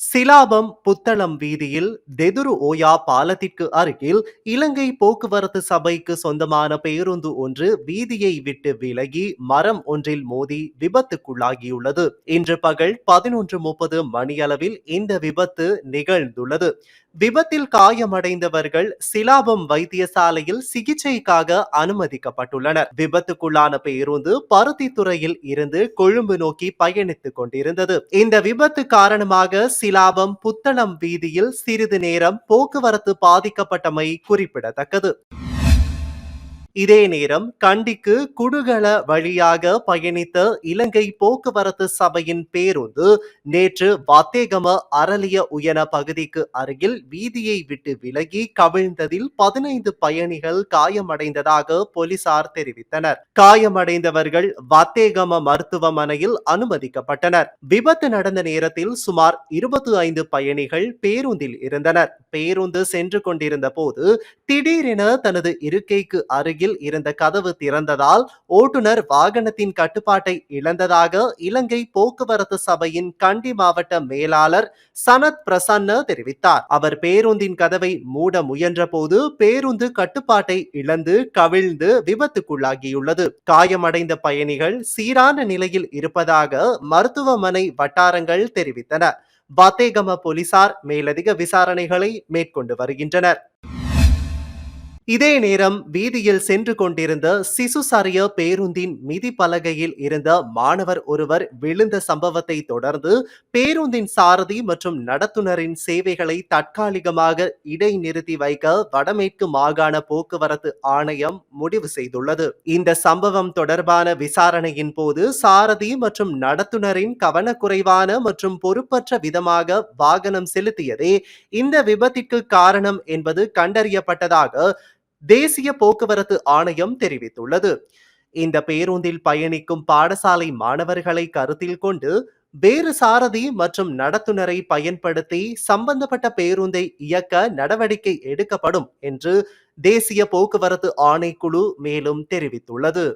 சிலாபம் புத்தளம் வீதியில் தெதுரு ஓயா பாலத்திற்கு அருகில் இலங்கை போக்குவரத்து சபைக்கு சொந்தமான பேருந்து ஒன்று வீதியை விட்டு விலகி மரம் ஒன்றில் மோதி விபத்துக்குள்ளாகியுள்ளது. இன்று பகல் பதினொன்று முப்பது மணியளவில் இந்த விபத்து நிகழ்ந்துள்ளது. விபத்தில் காயமடைந்தவர்கள் சிலாபம் வைத்தியசாலையில் சிகிச்சைக்காக அனுமதிக்கப்பட்டுள்ளனர். விபத்துக்குள்ளான பேருந்து பருத்தித்துறையில் இருந்து கொழும்பு நோக்கி பயணித்துக் கொண்டிருந்தது. இந்த விபத்து காரணமாக சிலாபம் புத்தளம் வீதியில் சிறிது நேரம் போக்குவரத்து பாதிக்கப்பட்டமை குறிப்பிடத்தக்கது. இதே நேரம் கண்டிக்கு குடுகள வழியாக பயணித்த இலங்கை போக்குவரத்து சபையின் பேருந்து நேற்று வத்தேகம அரளிய உயன பகுதிக்கு அருகில் வீதியை விட்டு விலகி கவிழ்ந்ததில் பதினைந்து பயணிகள் காயமடைந்ததாக போலீசார் தெரிவித்தனர். காயமடைந்தவர்கள் வத்தேகம மருத்துவமனையில் அனுமதிக்கப்பட்டனர். விபத்து நடந்த நேரத்தில் சுமார் இருபத்தி ஐந்து பயணிகள் பேருந்தில் இருந்தனர். பேருந்து சென்று கொண்டிருந்த போது திடீரென தனது இருக்கைக்கு அருகில் அருகில் இருந்த கதவு திறந்ததால் ஓட்டுநர் வாகனத்தின் கட்டுப்பாட்டை இழந்ததாக இலங்கை போக்குவரத்து சபையின் கண்டி மாவட்ட மேலாளர் சனத் பிரசன்ன தெரிவித்தார். அவர் பேருந்தின் கதவை மூட முயன்ற போது பேருந்து கட்டுப்பாட்டை இழந்து கவிழ்ந்து விபத்துக்குள்ளாகியுள்ளது. காயமடைந்த பயணிகள் சீரான நிலையில் இருப்பதாக மருத்துவமனை வட்டாரங்கள் தெரிவித்தன. வத்தேகம போலீசார் மேலதிக விசாரணைகளை மேற்கொண்டு வருகின்றனர். இதே நேரம் வீதியில் சென்று கொண்டிருந்த சிசுசரிய பேருந்தின் மிதி பலகையில் இருந்த மாணவர் ஒருவர் விழுந்த சம்பவத்தை தொடர்ந்து பேருந்தின் சாரதி மற்றும் நடத்துனரின் சேவைகளை தற்காலிகமாக இடைநிறுத்தி வைக்க வடமேற்கு மாகாண போக்குவரத்து ஆணையம் முடிவு செய்துள்ளது. இந்த சம்பவம் தொடர்பான விசாரணையின் போது சாரதி மற்றும் நடத்துனரின் கவனக்குறைவான மற்றும் பொறுப்பற்ற விதமாக வாகனம் செலுத்தியதே இந்த விபத்திற்கு காரணம் என்பது கண்டறியப்பட்டதாக தேசிய போக்குவரத்து ஆணையம் தெரிவித்துள்ளது. இந்த பேருந்தில் பயணிக்கும் பாடசாலை மாணவர்களை கருத்தில் கொண்டு வேறு சாரதி மற்றும் நடத்துனரை பயன்படுத்தி சம்பந்தப்பட்ட பேருந்தை இயக்க நடவடிக்கை எடுக்கப்படும் என்று தேசிய போக்குவரத்து ஆணைக்குழு மேலும் தெரிவித்துள்ளது.